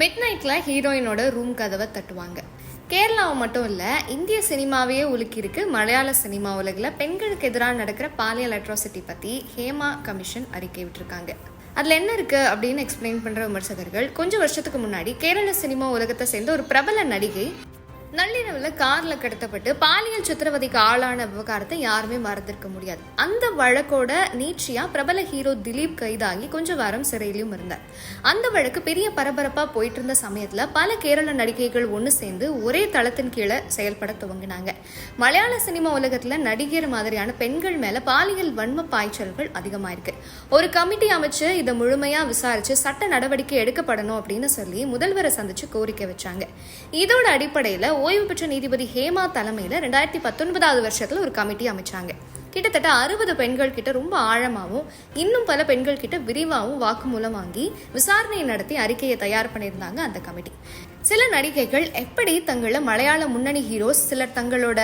Mid நைட்டில் ஹீரோயினோட room கதவை தட்டுவாங்க. கேரளாவை மட்டும் இல்லை இந்திய சினிமாவையே உலுக்கியிருக்கு மலையாள சினிமா உலகில் பெண்களுக்கு எதிராக நடக்கிற பாலியல் அட்ராசிட்டி பற்றி ஹேமா கமிஷன் அறிக்கை விட்டுருக்காங்க. அதில் என்ன இருக்குது அப்படின்னு எக்ஸ்பிளைன் பண்ணுற விமர்சகர்கள் கொஞ்சம் வருஷத்துக்கு முன்னாடி கேரள சினிமா உலகத்தை சேர்ந்த ஒரு பிரபல நடிகை நள்ளிரவில் காரில் கடத்தப்பட்டு பாலியல் சித்திரவதைக்கு ஆளான விவகாரத்தை யாருமே மறந்திருக்க முடியாது. அந்த வழக்கோட நீட்சியா பிரபல ஹீரோ திலீப் கைதாகி கொஞ்ச வாரம் சிறையிலும் இருந்தார். அந்த வழக்கு பெரிய பரபரப்பா போயிட்டு இருந்த சமயத்துல பல கேரள நடிகைகள் ஒன்று சேர்ந்து ஒரே தளத்தின் கீழே செயல்பட துவங்கினாங்க. மலையாள சினிமா உலகத்துல நடிகர் மாதிரியான பெண்கள் மேல பாலியல் வன்ம பாய்ச்சல்கள் அதிகமாயிருக்கு. ஒரு கமிட்டி அமைச்சு இதை முழுமையா விசாரிச்சு சட்ட நடவடிக்கை எடுக்கப்படணும் அப்படின்னு சொல்லி முதல்வரை சந்திச்சு கோரிக்கை வச்சாங்க. இதோட அடிப்படையில் ஓய்வு பெற்ற நீதிபதி ஹேமா தலைமையில் ரெண்டாயிரத்தி பத்தொன்பதாவது வருஷத்தில் ஒரு கமிட்டி அமைச்சாங்க. கிட்டத்தட்ட அறுபது பெண்கள் கிட்ட ரொம்ப ஆழமாகவும் இன்னும் பல பெண்கள் கிட்ட விரிவாகவும் வாக்குமூலம் வாங்கி விசாரணை நடத்தி அறிக்கையை தயார் பண்ணியிருந்தாங்க அந்த கமிட்டி. சில நடிகைகள் எப்படி தங்களை மலையாள முன்னணி ஹீரோஸ் சிலர் தங்களோட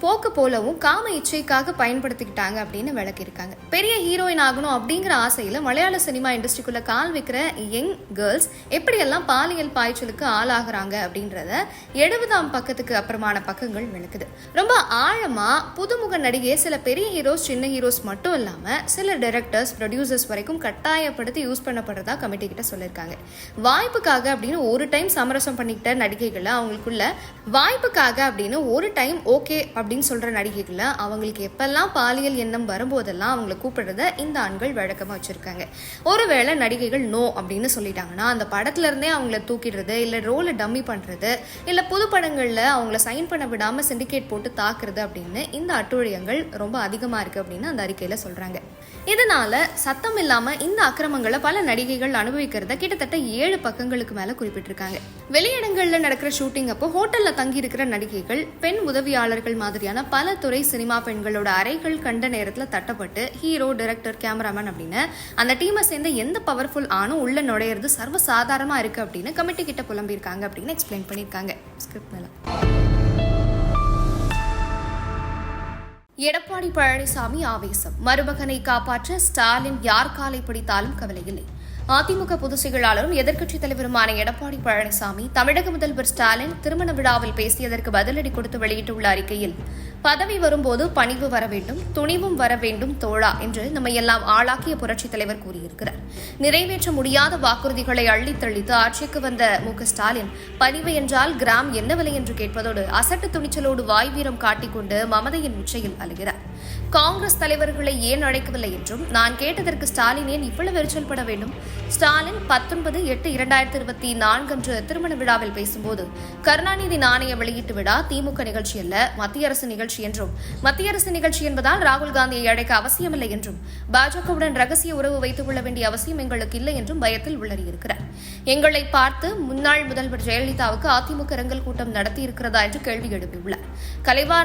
போக்கு போலவும் காம இச்சைக்காக பயன்படுத்திக்கிட்டாங்க அப்படின்னு விளக்கியிருக்காங்க. பெரிய ஹீரோயின் ஆகணும் அப்படிங்கிற ஆசையில் மலையாள சினிமா இண்டஸ்ட்ரிக்குள்ள கால் வைக்கிற யங் கேர்ள்ஸ் எப்படியெல்லாம் பாலியல் பாய்ச்சலுக்கு ஆளாகிறாங்க அப்படின்றத எழுபதாம் பக்கத்துக்கு அப்புறமான பக்கங்கள் விளக்குது. ரொம்ப ஆழமா புதுமுக நடிகை சில பெரிய ஹீரோஸ் சின்ன ஹீரோஸ் மட்டும் இல்லாம சில டைரக்டர்ஸ் ப்ரொடியூசர்ஸ் வரைக்கும் கட்டாயப்படுத்தி யூஸ் பண்ணப்படுறதா கமிட்டி கிட்ட சொல்லியிருக்காங்க. வாய்ப்புக்காக அப்படின்னு ஒரு டைம் சமரசம் பண்ணிக்கிட்ட நடிகைகளை அவங்களுக்குள்ள வாய்ப்புக்காக அப்படின்னு ஒரு டைம் ஓகே அப்படின்னு சொல்கிற நடிகைகளை அவங்களுக்கு எப்பெல்லாம் பாலியல் எண்ணம் வரும்போதெல்லாம் அவங்கள கூப்பிடுறத இந்த ஆண்கள் வழக்கமாக வச்சுருக்காங்க. ஒருவேளை நடிகைகள் நோ அப்படின்னு சொல்லிட்டாங்கன்னா அந்த படத்துலேருந்தே அவங்கள தூக்கிடுறது இல்லை ரோலை டம்மி பண்ணுறது இல்லை புது படங்களில் அவங்கள சைன் பண்ண விடாமல் சிண்டிகேட் போட்டு தாக்குறது அப்படின்னு இந்த அட்டுழியங்கள் ரொம்ப அதிகமாக இருக்குது அப்படின்னு அந்த அறிக்கையில் சொல்கிறாங்க இதனால சத்தம் இல்லாமல் இந்த அக்கிரமங்களை பல நடிகைகள் அனுபவிக்கிறத கிட்டத்தட்ட ஏழு பக்கங்களுக்கு மேலே குறிப்பிட்டிருக்காங்க. வெளியிடங்களில் நடக்கிற ஷூட்டிங் அப்போ ஹோட்டலில் தங்கி இருக்கிற நடிகைகள் பெண் உதவியாளர்கள் மாதிரியான பல துறை சினிமா பெண்களோட அறைகள் கண்ட நேரத்தில் தட்டப்பட்டு ஹீரோ டைரக்டர் கேமராமேன் அப்படின்னு அந்த டீமை சேர்ந்த எந்த பவர்ஃபுல் ஆணும் உள்ள நுழையிறது சர்வ சாதாரணமா இருக்கு அப்படின்னு கமிட்டி கிட்ட புலம்பியிருக்காங்க அப்படின்னு எக்ஸ்பிளைன் பண்ணியிருக்காங்க. ஸ்கிரிப்ட் மேலே. எடப்பாடி பழனிசாமி ஆவேசம். மருமகனை காப்பாற்ற ஸ்டாலின் யார் காலை பிடித்தாலும் கவலை இல்லை. அதிமுக பொதுச் செயலாளரும் எதிர்க்கட்சித் தலைவருமான எடப்பாடி பழனிசாமி தமிழக முதல்வர் ஸ்டாலின் திருமண விழாவில் பேசியதற்கு பதிலடி கொடுத்து வெளியிட்டுள்ள அறிக்கையில் பதவி வரும்போது பணிவு வர வேண்டும் துணிவும் வர வேண்டும் தோழா என்று நம்மை எல்லாம் ஆளாக்கிய புரட்சித் தலைவர் கூறியிருக்கிறார். நிறைவேற்ற முடியாத வாக்குறுதிகளை அள்ளித்தள்ளித்து ஆட்சிக்கு வந்த மு. ஸ்டாலின் பணிவு என்றால் கிராம் என்ன விலை? என்று கேட்பதோடு அசட்டு துணிச்சலோடு வாய் வீரம் காட்டிக்கொண்டு மமதையின் உச்சையில் அழுகிறார். காங்கிரஸ் தலைவர்களை ஏன் அழைக்கவில்லை என்றும் நான் கேட்டதற்கு ஸ்டாலின் ஏன் இவ்வளவு எரிச்சல் பட வேண்டும்? ஸ்டாலின் பத்தொன்பது எட்டு இரண்டாயிரத்தி இருபத்தி நான்கன்று திருமண விழாவில் பேசும்போது கருணாநிதி நாணய வெளியீட்டு விழா திமுக நிகழ்ச்சி அல்ல மத்திய அரசு நிகழ்ச்சி என்றும் மத்திய அரசு நிகழ்ச்சி என்பதால் ராகுல் காந்தியை அழைக்க அவசியமில்லை என்றும் பாஜகவுடன் ரகசிய உறவு வைத்துக் கொள்ள வேண்டிய அவசியம் எங்களுக்கு இல்லை என்றும் பயத்தில் உள்ளறியிருக்கிறார் எங்களை பார்த்து முன்னாள் முதல்வர் ஜெயலலிதாவுக்கு அதிமுக இரங்கல் கூட்டம் நடத்தியிருக்கிறதா என்று கேள்வி எழுப்பியுள்ளார். கலைவான